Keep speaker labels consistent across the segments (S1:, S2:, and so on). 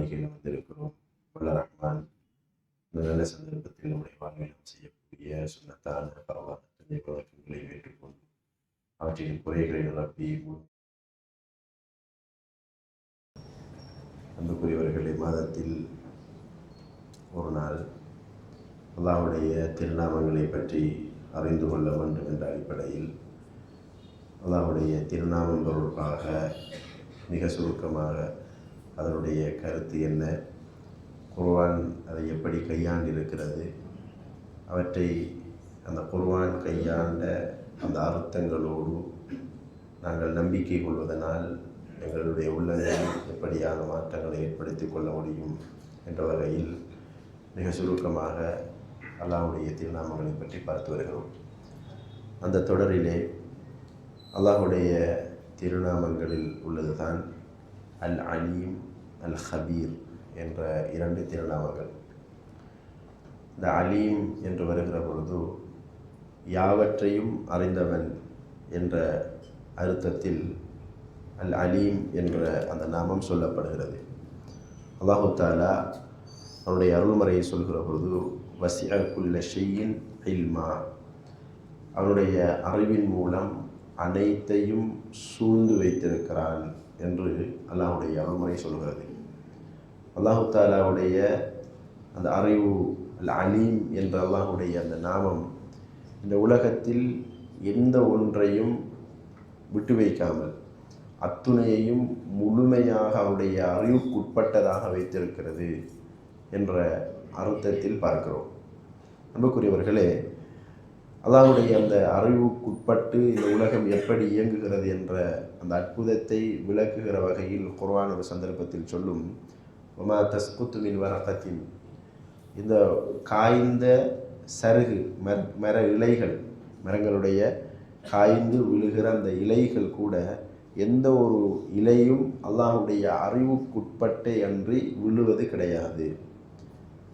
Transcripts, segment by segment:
S1: நம்முடைய மாளிகையில் வந்திருக்கிறோம். வல்ல ரஹ்மான் இந்த நல்ல சந்தர்ப்பத்தில் நம்முடைய வாழ்வில் செய்யக்கூடிய சுண்ணத்தான பரவான பழக்கங்களை ஏற்றுக்கொண்டு அவற்றின் குறைகளை நிரப்பி அன்புக்குரியவர்களை மாதத்தில் ஒரு நாள் அல்லாவுடைய திருநாமங்களை பற்றி அறிந்து கொள்ள வேண்டும் என்ற அடிப்படையில் அல்லாவுடைய திருநாமம் தொடர்பாக மிக சுருக்கமாக அதனுடைய கருத்து என்ன? குர்வான் அதை எப்படி கையாண்டிருக்கிறது? அவற்றை அந்த குர்வான் கையாண்ட அந்த அர்த்தங்களோடு நாங்கள் நம்பிக்கை கொள்வதனால் எங்களுடைய உள்ளங்களில் எப்படியான மாற்றங்களை ஏற்படுத்தி கொள்ள முடியும் என்ற வகையில் மிக சுருக்கமாக அல்லாஹுடைய திருநாமங்களை பற்றி பார்த்து வருகிறோம். அந்த தொடரிலே அல்லாஹுடைய திருநாமங்களில் உள்ளதுதான் அல் அலீம் அல் ஹபீர் என்ற இரண்டு திருநாமங்கள். இந்த அலீம் என்று வருகிற பொழுது யாவற்றையும் அறிந்தவன் என்ற அர்த்தத்தில் அல் அலீம் என்ற அந்த நாமம் சொல்லப்படுகிறது. அல்லாஹு தாலா அவனுடைய அருள்முறையை சொல்கிற பொழுது வசியக்குள்ள ஷெய்யின் இல்மா. அவனுடைய அறிவின் மூலம் அனைத்தையும் சூழ்ந்து வைத்திருக்கிறான் என்று அல்லாஹுடைய அருள்முறை சொல்கிறது. அல்லாஹு தாலாவுடைய அந்த அறிவு அல் அலீம் என்ற அல்லாஹுடைய அந்த நாமம் இந்த உலகத்தில் எந்த ஒன்றையும் விட்டு வைக்காமல் அத்துணையையும் முழுமையாக அவருடைய அறிவுக்குட்பட்டதாக வைத்திருக்கிறது என்ற அர்த்தத்தில் பார்க்கிறோம். அன்புக்குரியவர்களே அல்லாஹுடைய அந்த அறிவுக்குட்பட்டு இந்த உலகம் எப்படி இயங்குகிறது என்ற அந்த அற்புதத்தை விளக்குகிற வகையில் குர்வான் ஒரு சந்தர்ப்பத்தில் சொல்லும் ஒமா தஸ்குத்துமின் வரக்கத்தின் இந்த காய்ந்த சருகு மர மர இலைகள் மரங்களுடைய காய்ந்து விழுகிற அந்த இலைகள் கூட எந்த ஒரு இலையும் அல்லாஹுடைய அறிவுக்குட்பட்டே அன்றி விழுவது கிடையாது.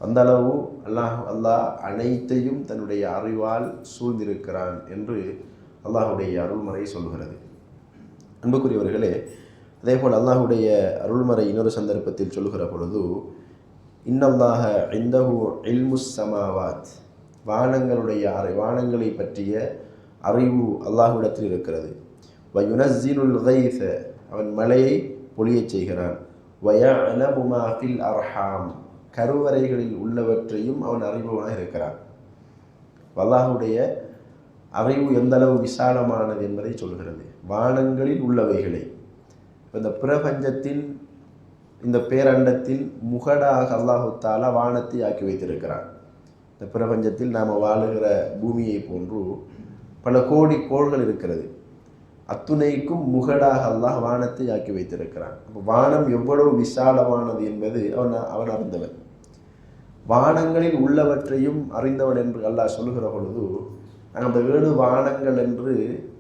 S1: அந்த அளவு அல்லாஹ் அல்லாஹ் அனைத்தையும் தன்னுடைய அறிவால் சூழ்ந்திருக்கிறான் என்று அல்லாஹுடைய அருள்மறை சொல்கிறது. அன்புக்குரியவர்களே அதே போல் அல்லாஹுடைய அருள்மறை இன்னொரு சந்தர்ப்பத்தில் சொல்கிற பொழுது இன்னல்லாக இந்தஹு இல்முஸ் சமாவாத். வானங்களுடைய அறை வானங்களை பற்றிய அறிவு அல்லாஹுடத்தில் இருக்கிறது. வயுனஸ்ஸிலுல் கைஃப அவன் மலையை பொழியச் செய்கிறான். வய அலமுமாஃபில் அர்ஹாம். கருவறைகளில் உள்ளவற்றையும் அவன் அறிபவனாக இருக்கிறான். அல்லாஹுடைய அறிவு எந்த அளவு விசாலமானது என்பதை சொல்கிறது. வானங்களில் உள்ளவைகளை இந்த பிரபஞ்சத்தின் இந்த பேரண்டத்தில் முகடாக அல்லாஹு தாலா வானத்தை ஆக்கி வைத்திருக்கிறான். இந்த பிரபஞ்சத்தில் நாம் வாழுகிற பூமியை போன்று பல கோடி கோள்கள் இருக்கிறது. அத்துணைக்கும் முகடாக அல்லாஹ் வானத்தை ஆக்கி வைத்திருக்கிறான். அப்போ வானம் எவ்வளவு விசாலமானது என்பது அவன் அவன் அறிந்தவன். வானங்களில் உள்ளவற்றையும் அறிந்தவன் என்று அல்லாஹ் சொல்லுகிற பொழுது நாங்கள் அந்த ஏழு வானங்கள் என்று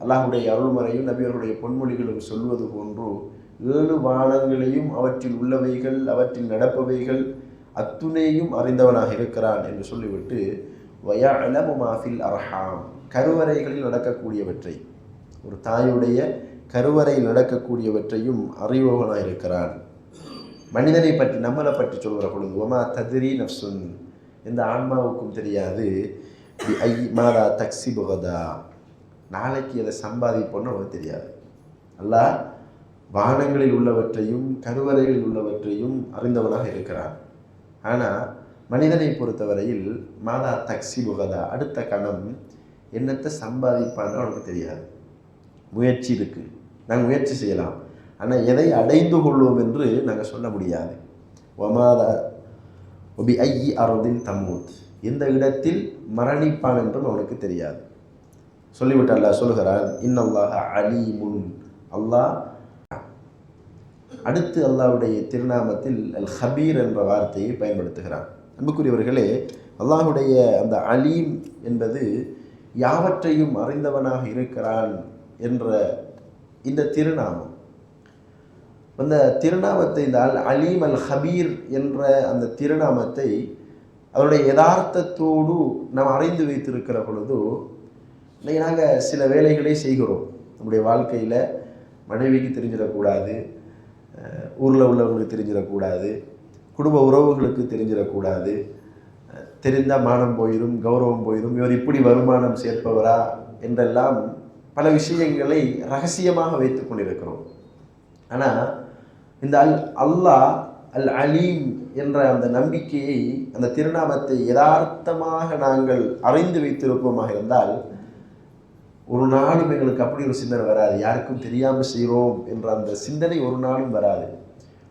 S1: அல்லாஹுடைய அருள்மறையும் நபியர்களுடைய பொன்மொழிகளும் சொல்வது போன்று ஏழு வானங்களையும் அவற்றில் உள்ளவைகள் அவற்றில் நடப்பவைகள் அத்துணையும் அறிந்தவனாக இருக்கிறான் என்று சொல்லிவிட்டு வயா அலமுமாஃபில் அர்ஹாம். கருவறைகளில் நடக்கக்கூடியவற்றை ஒரு தாயுடைய கருவறையில் நடக்கக்கூடியவற்றையும் அறிபவனாக இருக்கிறான். மனிதனை பற்றி நம்மளை பற்றி சொல்கிற பொழுது ஒமா ததிரி நப்சுன் எந்த ஆன்மாவுக்கும் தெரியாது. ஐ மாதா தக்சி புகதா நாளைக்கு அதை சம்பாதிப்போன்னு அவனுக்கு தெரியாது. அல்லாஹ் வானங்களில் உள்ளவற்றையும் கருவறைகளில் உள்ளவற்றையும் அறிந்தவனாக இருக்கிறான். ஆனால் மனிதனை பொறுத்தவரையில் மாதா தக்சி புகதா அடுத்த கணம் என்னத்தை சம்பாதிப்பான்னு அவனுக்கு தெரியாது. முயற்சி இருக்குது நாங்கள் முயற்சி செய்யலாம். ஆனால் எதை அடைந்து கொள்வோம் என்று நாங்கள் சொல்ல முடியாது. ஒமாதா ஒபி ஐ அருதின் தமூத். எந்த இடத்தில் மரணிப்பான் என்றும் அவனுக்கு தெரியாது. சொல்லிவிட்டு அல்லாஹ் சொல்கிறான் இன்னல்லாஹ அலீமுன். அல்லாஹ் அடுத்து அல்லாஹுடைய திருநாமத்தில் அல் ஹபீர் என்ற வார்த்தையை பயன்படுத்துகிறான் அன்புக்குரியவர்களே அல்லாஹுடைய அந்த அலீம் என்பது யாவற்றையும் அறிந்தவனாக இருக்கிறான் என்ற இந்த திருநாமம். அந்த திருநாமத்தை இந்த அல் அலீம் அல் ஹபீர் என்ற அந்த திருநாமத்தை அதனுடைய யதார்த்தத்தோடு நாம் அறிந்து வைத்திருக்கிற பொழுது இன்னைக்கு நாங்கள் சில வேலைகளை செய்கிறோம். நம்முடைய வாழ்க்கையில் மனைவிக்கு தெரிஞ்சிடக்கூடாது ஊரில் உள்ளவங்களுக்கு தெரிஞ்சிடக்கூடாது. குடும்ப உறவுகளுக்கு தெரிஞ்சிடக்கூடாது. தெரிந்தால் மானம் போயிடும் கௌரவம் போயிடும் இவர் இப்படி வருமானம் சேர்ப்பவரா என்றெல்லாம் பல விஷயங்களை ரகசியமாக வைத்து கொண்டிருக்கிறோம். ஆனால் இந்த அல் அல்லாஹ் அல் அலீம் என்ற அந்த நம்பிக்கையை அந்த திருநாமத்தை யதார்த்தமாக நாங்கள் அறிந்து வைத்திருப்போமாக இருந்தால் ஒரு நாளும் எங்களுக்கு அப்படி ஒரு சிந்தனை வராது. யாருக்கும் தெரியாமல் செய்கிறோம் என்ற அந்த சிந்தனை ஒரு நாளும் வராது.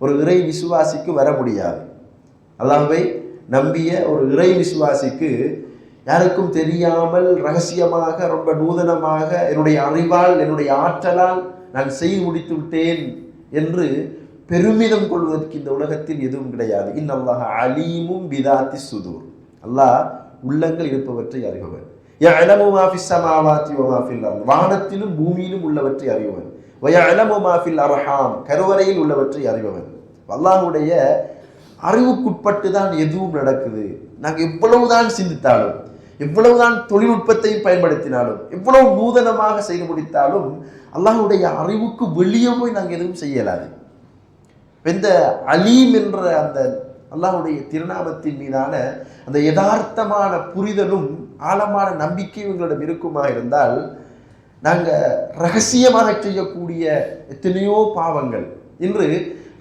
S1: ஒரு இறை விசுவாசிக்கு வர முடியாது. அல்லாஹ்வை நம்பிய ஒரு இறை விசுவாசிக்கு யாருக்கும் தெரியாமல் ரகசியமாக ரொம்ப நூதனமாக என்னுடைய அறிவால் என்னுடைய ஆற்றலால் நான் செய்து முடித்து விட்டேன் என்று பெருமிதம் கொள்வதற்கு இந்த உலகத்தில் எதுவும் கிடையாது. இன்னல்லாஹ் அலீமும் விதாத்தி சுதூர். அல்லாஹ் உள்ளங்கள் இருப்பவற்றை அறிபவர். யஅலமு மா ஃபிஸ் ஸமாவாத்தி வானத்திலும் பூமியிலும் உள்ளவற்றை அறிபவன். வ யஅலமு அரஹாம் அர்ஹாம் கருவறையில் உள்ளவற்றை அறிபவன். அல்லாஹுடைய அறிவுக்குட்பட்டு தான் எதுவும் நடக்குது. நாங்கள் எவ்வளவுதான் சிந்தித்தாலும் எவ்வளவுதான் தொழில்நுட்பத்தையும் பயன்படுத்தினாலும் எவ்வளவு நூதனமாக செய்து முடித்தாலும் அல்லாஹ்வுடைய அறிவுக்கு வெளியே போய் நாங்கள் எதுவும் செய்யலாது இந்த அலீம் என்ற அந்த அல்லாஹுடைய திருநாமத்தின் மீதான அந்த யதார்த்தமான புரிதலும் ஆழமான நம்பிக்கை உங்களிடம் இருக்குமா இருந்தால் நாங்கள் ரகசியமாக செய்யக்கூடிய எத்தனையோ பாவங்கள் இன்று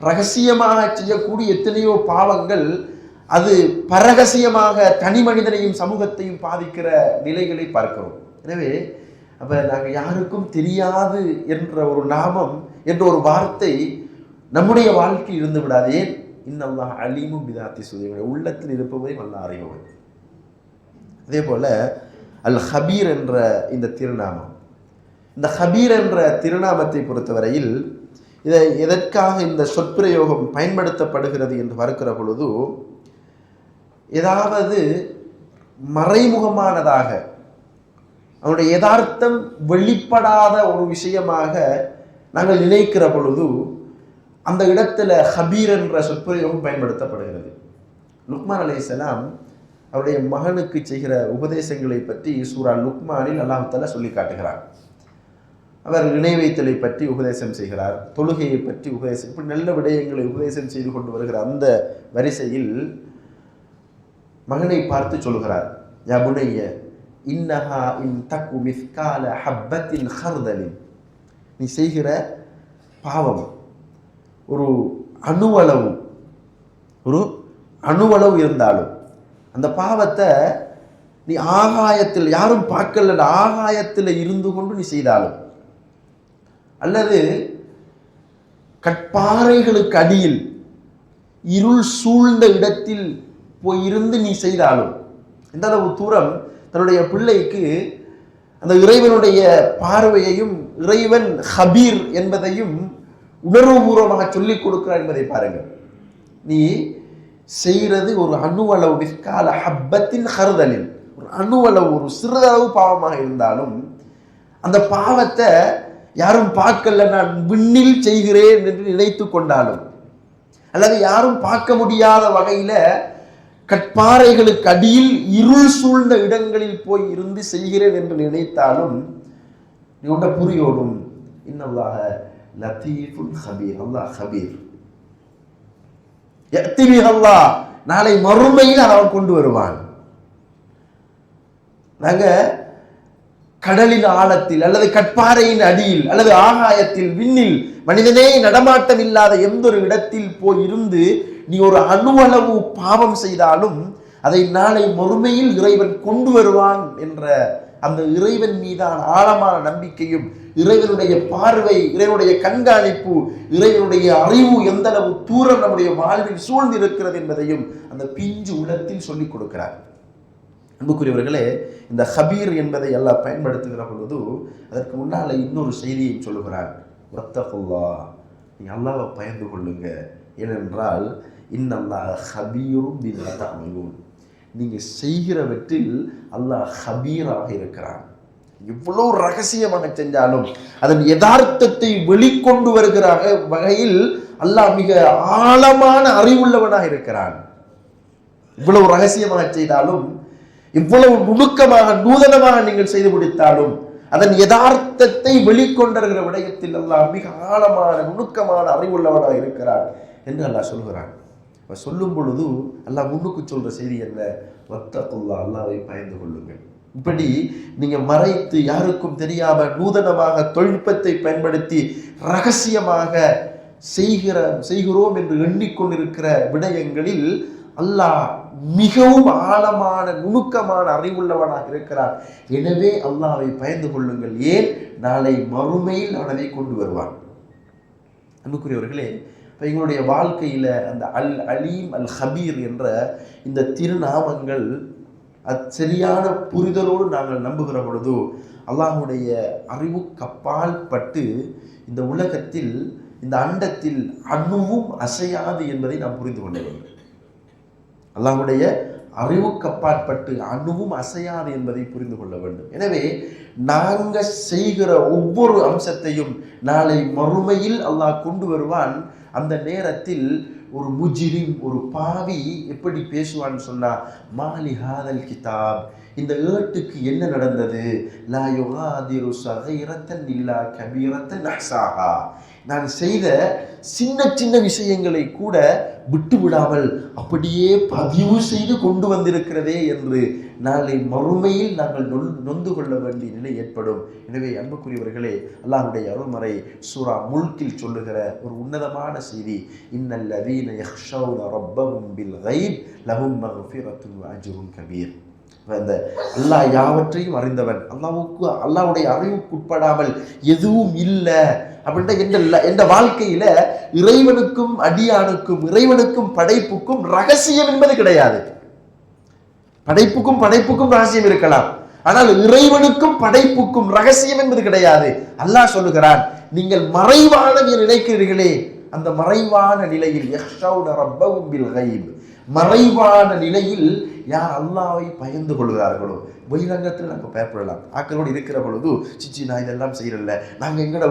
S1: ரகசியமாக செய்யக்கூடிய எத்தனையோ பாவங்கள் அது பரகசியமாக தனி மனிதனையும் சமூகத்தையும் பாதிக்கிற நிலைகளை பார்க்கிறோம். எனவே அப்போ நாங்கள் யாருக்கும் தெரியாது என்ற ஒரு நாமம் என்ற ஒரு வார்த்தை நம்முடைய வாழ்க்கையில் இருந்து விடாதே. இன்னும் இன்னல்லாஹ் அலீமும் பிதாத்தி சுதையுடைய உள்ளத்தில் இருப்பதை நல்ல அறிபவன். அதே போல் அல் ஹபீர் என்ற இந்த திருநாமம். இந்த ஹபீர் என்ற திருநாமத்தை பொறுத்தவரையில் இதை எதற்காக இந்த சொற்பிரயோகம் பயன்படுத்தப்படுகிறது என்று பார்க்கிற பொழுது ஏதாவது மறைமுகமானதாக அவனுடைய யதார்த்தம் வெளிப்படாத ஒரு விஷயமாக நாங்கள் நினைக்கிற பொழுது அந்த இடத்துல ஹபீர் என்ற சொற்பிரயோகம் பயன்படுத்தப்படுகிறது. லுக்மான் அலைஹிஸ்ஸலாம் அவருடைய மகனுக்கு செய்கிற உபதேசங்களை பற்றி சூரா லுக்மானில் அல்லாஹால சொல்லி காட்டுகிறார் அவர் இணை வைத்தலை பற்றி உபதேசம் செய்கிறார். தொழுகையை பற்றி உபதேசம் இப்படி நல்ல விடயங்களை உபதேசம் செய்து கொண்டு வருகிற அந்த வரிசையில் மகனை பார்த்து சொல்கிறார். யபுனைய இன்னஹா இன் தக்கு மிஸ்கால ஹப்பத்தின் ஹர்தலின். நீ செய்கிற பாவம் ஒரு அணுவளவு ஒரு அணுவளவு இருந்தாலும் அந்த பாவத்தை நீ ஆகாயத்தில் யாரும் பார்க்கல ஆகாயத்தில் இருந்து கொண்டு நீ செய்தாலும். அல்லது கட்பாறைகளுக்கு அடியில் இருள் சூழ்ந்த இடத்தில் போய் இருந்து நீ செய்தாலும். எந்த அளவு தூரம் தன்னுடைய பிள்ளைக்கு அந்த இறைவனுடைய பார்வையையும் இறைவன் ஹபீர் என்பதையும் உணர்வுபூர்வமாக சொல்லிக் கொடுக்கிறார் என்பதை பாருங்கள். நீ செய்கிறது ஒரு அணுவளவு விற்கால ஹப்பத்தின் ஹருதலில் ஒரு அணுவளவு ஒரு சிறிதளவு பாவமாக இருந்தாலும் அந்த பாவத்தை யாரும் பார்க்கல நான் விண்ணில் செய்கிறேன் என்று நினைத்து கொண்டாலும் அல்லது யாரும் பார்க்க முடியாத வகையில் கட்பாறைகளுக்கு அடியில் இருள் சூழ்ந்த இடங்களில் போய் இருந்து செய்கிறேன் என்று நினைத்தாலும் நீ உண்ட புரியோடும் இன்னல்லாக லத்தீஃபுல் ஹபீர் அல்லாஹ் ஹபீர். யத்திபி நாளை மறுமையில் அவன் கொண்டு வருவான். நாங்க கடலின் ஆழத்தில் அல்லது கட்பாறையின் அடியில் அல்லது ஆகாயத்தில் விண்ணில் மனிதனே நடமாட்டம் இல்லாத எந்த ஒரு இடத்தில் போய் இருந்து நீ ஒரு அணுவளவு பாவம் செய்தாலும் அதை நாளை மறுமையில் இறைவன் கொண்டு வருவான் என்ற அந்த இறைவன் மீதான ஆழமான நம்பிக்கையும் இறைவனுடைய பார்வை இறைவனுடைய கண்காணிப்பு இறைவனுடைய அறிவு எந்த அளவு தூரம் நம்முடைய வாழ்வில் சூழ்ந்திருக்கிறது என்பதையும் அந்த பிஞ்சு உள்ளத்தில் சொல்லிக் கொடுக்கிறார். அன்புக்குரியவர்களே இந்த ஹபீர் என்பதை எல்லாம் பயன்படுத்துகிற பொழுது அதற்கு முன்னால் இன்னொரு செய்தியை சொல்லுகிறார். ஒத்தகுல்லா நீ அல்லாவை பயந்து கொள்ளுங்க. ஏனென்றால் இன்னல்லா ஹபீரும் பின் நீங்கள் செய்கிறவற்றில் அல்லாஹ் ஹபீராக இருக்கிறான். எவ்வளவு ரகசியமாக செஞ்சாலும் அதன் யதார்த்தத்தை வெளிக்கொண்டு வருகிற வகையில் அல்லாஹ் மிக ஆழமான அறிவுள்ளவனாக இருக்கிறான். இவ்வளவு ரகசியமாக செய்தாலும் இவ்வளவு நுணுக்கமாக நூதனமாக நீங்கள் செய்து முடித்தாலும் அதன் யதார்த்தத்தை வெளிக்கொண்டிருக்கிற விடயத்தில் அல்லாஹ் மிக ஆழமான நுணுக்கமான அறிவுள்ளவனாக இருக்கிறான் என்று அல்லாஹ் சொல்கிறான் அவன் சொல்லும் பொழுது அல்லாஹ் முன்னுக்கு சொல்ற செய்தி என்ன? வத்தகுல்லா அல்லாவை பயந்து கொள்ளுங்கள். இப்படி நீங்க மறைத்து யாருக்கும் தெரியாம நூதனமாக தொழில்நுட்பத்தை பயன்படுத்தி ரகசியமாக செய்கிற செய்கிறோம் என்று எண்ணிக்கொண்டிருக்கிற விடயங்களில் அல்லாஹ் மிகவும் ஆழமான நுணுக்கமான அறிவுள்ளவனாக இருக்கிறார். எனவே அல்லாவை பயந்து கொள்ளுங்கள். ஏன்? நாளை மறுமையில் அவனதை கொண்டு வருவான். அன்புக்குரியவர்களே இப்போ எங்களுடைய வாழ்க்கையில் அந்த அல் அலீம் அல் ஹபீர் என்ற இந்த திருநாமங்கள் அது சரியான புரிதலோடு நாங்கள் நம்புகிற பொழுது அல்லாஹுடைய அறிவு கப்பால் பட்டு இந்த உலகத்தில் இந்த அண்டத்தில் அணுவும் அசையாது என்பதை நாம் புரிந்து கொள்ள வேண்டும். அல்லாஹுடைய அறிவு கப்பாற்பட்டு அணுவும் அசையாது என்பதை புரிந்து கொள்ள வேண்டும். எனவே நாங்கள் செய்கிற ஒவ்வொரு அம்சத்தையும் நாளை மறுமையில் அல்லாஹ் கொண்டு வருவான். அந்த நேரத்தில் ஒரு முஜிரிம் ஒரு பாவி எப்படி பேசுவான்னு சொன்னா மாலி ஹாதல் கிதாப். இந்த ஏட்டுக்கு என்ன நடந்தது? லா யுகாதிரு சகைரத்தன் இல்லா கபீரத்தன் அசாகா நான் செய்த சின்ன சின்ன விஷயங்களை கூட விட்டு விடாமல் அப்படியே பதிவு செய்து கொண்டு வந்திருக்கிறதே என்று நாளை மறுமையில் நாங்கள் நொல் நொந்து கொள்ள வேண்டிய நிலை ஏற்படும். எனவே அன்புக்குரியவர்களே அல்லாஹுடைய அருள்மறை சூரா முல்கில் சொல்லுகிற ஒரு உன்னதமான செய்தி இன்னல்லதீன யஹ்ஷௌன ரப்பஹும் பில் கைப் லஹும் மக்ஃபிரத்துன் வ கபீர். அந்த அல்லாஹ் யாவற்றையும் அறிந்தவன் அல்லாவுக்கு அல்லாவுடைய அறிவுக்குட்படாமல் எதுவும் இல்லை. அப்படின்ட்டு எந்த எந்த வாழ்க்கையில இறைவனுக்கும் அடியானுக்கும் இறைவனுக்கும் படைப்புக்கும் ரகசியம் என்பது கிடையாது. படைப்புக்கும் படைப்புக்கும் ரகசியம் இருக்கலாம். ஆனால் இறைவனுக்கும் படைப்புக்கும் ரகசியம் என்பது கிடையாது. அல்லாஹ் சொல்லுகிறான் நீங்கள் மறைவானவை நினைக்கிறீர்களே அந்த மறைவான நிலையில் மறைவான நிலையில் யார் அல்லாவை பயந்து கொள்கிறார்களோ? பகிரங்கத்தில் நாங்கள் பயப்படலாம் ஆக்களோடு இருக்கிற பொழுது சிச்சி நான் இதெல்லாம் செய்யறல நாங்கள் எங்கட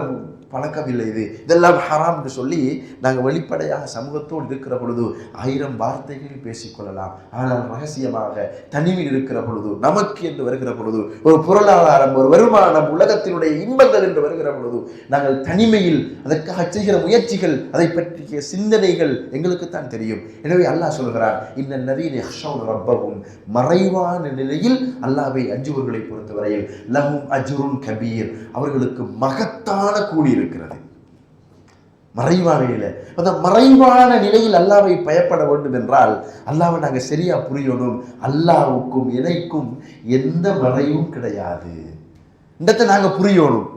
S1: பழக்கம் இல்லை இது. இதெல்லாம் ஹராம் என்று சொல்லி நாங்கள் வெளிப்படையாக சமூகத்தோடு இருக்கிற பொழுது ஆயிரம் வார்த்தைகளில் பேசிக்கொள்ளலாம் ஆனால் ரகசியமாக தனிமையில் இருக்கிற பொழுது நமக்கு என்று வருகிற பொழுது ஒரு பொருளாதாரம் ஒரு வருமானம் உலகத்தினுடைய இன்பங்கள் என்று வருகிற பொழுது நாங்கள் தனிமையில் அதற்காக செய்கிற முயற்சிகள் அதை பற்றிய சிந்தனைகள் எங்களுக்கு தான் தெரியும். எனவே அல்லாஹ் சொல்கிறார் இந்த நவீன ரப்பவும் மறைவான நிலையில் அல்லாவை அஞ்சுவர்களை பொறுத்தவரையில் லஹும் அஜுருன் கபீர். அவர்களுக்கு மகத்தான கூலி இருக்கிறது. மறைவான நிலை. அந்த மறைவான நிலையில் அல்லாவை பயப்பட வேண்டும் என்றால் அல்லாவை நாங்கள் சரியா புரியணும். அல்லாவுக்கும் இணைக்கும் எந்த மறைவும் கிடையாது. இந்த நாங்கள் புரியணும்.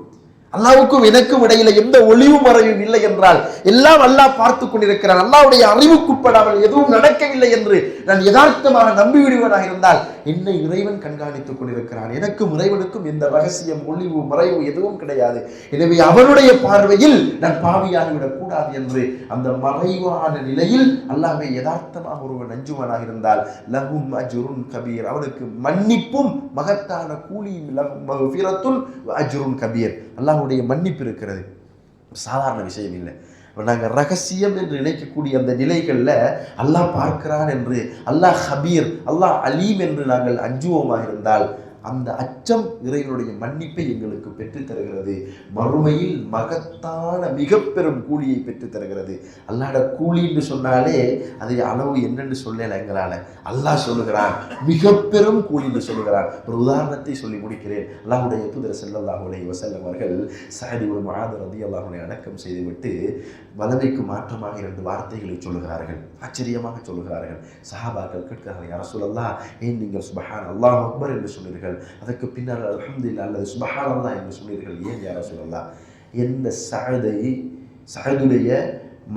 S1: அல்லாவுக்கும் எனக்கும் இடையில எந்த ஒளிவு மறையும் இல்லை என்றால் எல்லாம் அல்லாஹ் பார்த்து கொண்டிருக்கிறான். அல்லாவுடைய அறிவுக்குட்படாமல் எதுவும் நடக்கவில்லை என்று நான் யதார்த்தமாக நம்பிவிடுவதாக இருந்தால் என்னை இறைவன் கண்காணித்துக் கொண்டிருக்கிறான். எனக்கும் இறைவனுக்கும் எந்த ரகசியம் ஒளிவு மறைவு எதுவும் கிடையாது. எனவே அவனுடைய பார்வையில் நான் பாவியாகிவிடக் கூடாது என்று அந்த மறைவான நிலையில் அல்லாமே யதார்த்தமாக ஒருவன் அஞ்சுவனாக இருந்தால் லகும் அஜுருன் கபீர். அவனுக்கு மன்னிப்பும் மகத்தான கூலியும் அஜுருன் கபீர். அல்லாஹுடைய மன்னிப்பு இருக்கிறது. சாதாரண விஷயம் இல்லை. நாங்கள் ரகசியம் என்று நினைக்கக்கூடிய அந்த நிலைகளில் அல்லாஹ் பார்க்கிறான் என்று அல்லாஹ் ஹபீர் அல்லாஹ் அலீம் என்று நாங்கள் அஞ்சுவோமாக இருந்தால் அந்த அச்சம் இறைவனுடைய மன்னிப்பை எங்களுக்கு பெற்றுத் தருகிறது. மறுமையில் மகத்தான மிக பெரும் கூலியை பெற்றுத் தருகிறது. அல்லாட கூலி என்று சொன்னாலே அதை அளவு என்னன்னு சொல்லல எங்களால். அல்லாஹ் சொல்லுகிறான் மிக பெரும் கூலி என்று சொல்லுகிறான். ஒரு உதாரணத்தை சொல்லி முடிக்கிறேன் அல்லாஹுடைய தூதர் செல்லல்லாஹுடைய வசல்லம் அவர்கள் சாதி ஒரு மாதர் ரதி அல்லாஹுடைய அடக்கம் செய்துவிட்டு வலமைக்கு மாற்றமாக இரண்டு வார்த்தைகளை சொல்லுகிறார்கள். ஆச்சரியமாக சொல்லுகிறார்கள். சஹாபாக்கள் கேட்கிறார்கள் யார சொல்லல்லா ஏன் நீங்கள் சுபஹான் அல்லாஹ் அக்பர்? என்று சொன்னீர்கள். அதற்கு பின்னால் அலமதுல்லா அல்லது சுபஹான் என்று சொன்னீர்கள் ஏன் யார சொல்லலாம்? எந்த சகதை சகதுடைய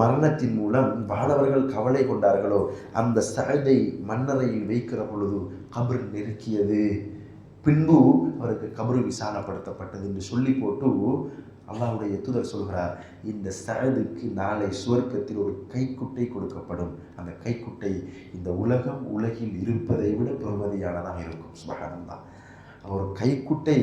S1: மரணத்தின் மூலம் வாழவர்கள் கவலை கொண்டார்களோ அந்த சகதை மன்னரையில் வைக்கிற பொழுது கபர் நெருக்கியது. பின்பு அவருக்கு கபரு விசாரணப்படுத்தப்பட்டது என்று சொல்லி போட்டு அல்லாவுடைய தூதர் சொல்கிறார் இந்த சகதுக்கு நாளை சுவர்க்கத்தில் ஒரு கைக்குட்டை கொடுக்கப்படும். அந்த கைக்குட்டை இந்த உலகம் உலகில் இருப்பதை விட பெருமதியானதாக இருக்கும். சுபகானந்தான் அவர் கைக்குட்டை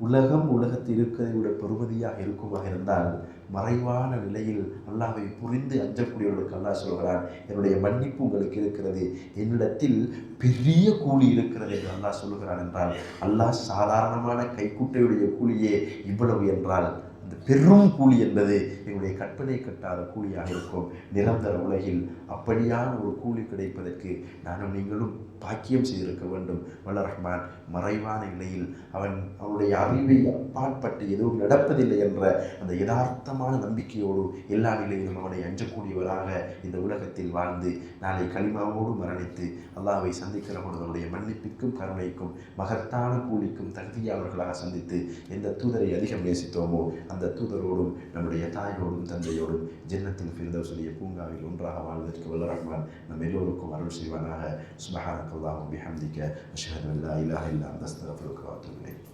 S1: உலகம் உலகத்தில் இருக்கிறதை விட பெருமதியாக இருக்குமாக இருந்தால் மறைவான நிலையில் அல்லாவை புரிந்து அஞ்சக்கூடியவர்களுக்கு அல்லா சொல்கிறான் என்னுடைய மன்னிப்பு உங்களுக்கு இருக்கிறது. என்னிடத்தில் பெரிய கூலி இருக்கிறது என்று அல்லாஹ் சொல்லுகிறான் என்றால் அல்லாஹ் சாதாரணமான கைக்குட்டையுடைய கூலியே இவ்வளவு என்றால் அந்த பெரும் கூலி என்பது எங்களுடைய கற்பனை கட்டாத கூலியாக இருக்கும். நிரந்தர உலகில் அப்படியான ஒரு கூலி கிடைப்பதற்கு நானும் நீங்களும் பாக்கியம் செய்திருக்க வேண்டும். வல்ல ரஹ்மான் மறைவான நிலையில் அவன் அவனுடைய அறிவை அப்பாற்பட்டு எதுவும் நடப்பதில்லை என்ற அந்த யதார்த்தமான நம்பிக்கையோடு எல்லா நிலையிலும் அவனை அஞ்சக்கூடியவராக இந்த உலகத்தில் வாழ்ந்து நாளை களிமாவோடு மரணித்து அல்லாவை சந்திக்கிற பொழுது அவனுடைய மன்னிப்பிற்கும் கருணைக்கும் மகத்தான கூலிக்கும் தகுதியாளர்களாக சந்தித்து எந்த தூதரை அதிகம் நேசித்தோமோ அந்த அந்த தூதரோடும் நம்முடைய தாயோடும் தந்தையோடும் ஜென்னத்தில் ஃபிர்தௌசுடைய பூங்காவில் ஒன்றாக வாழ்வதற்கு வல்ல ரஹ்மான் நம் எல்லோருக்கும் அருள் செய்வானாக. சுபஹானக்கல்லாஹும் பிஹம்திக்க. அஷஹது இல்லா லா இலாஹ இல்லா அன்த அஸ்தக்ஃபிருக்க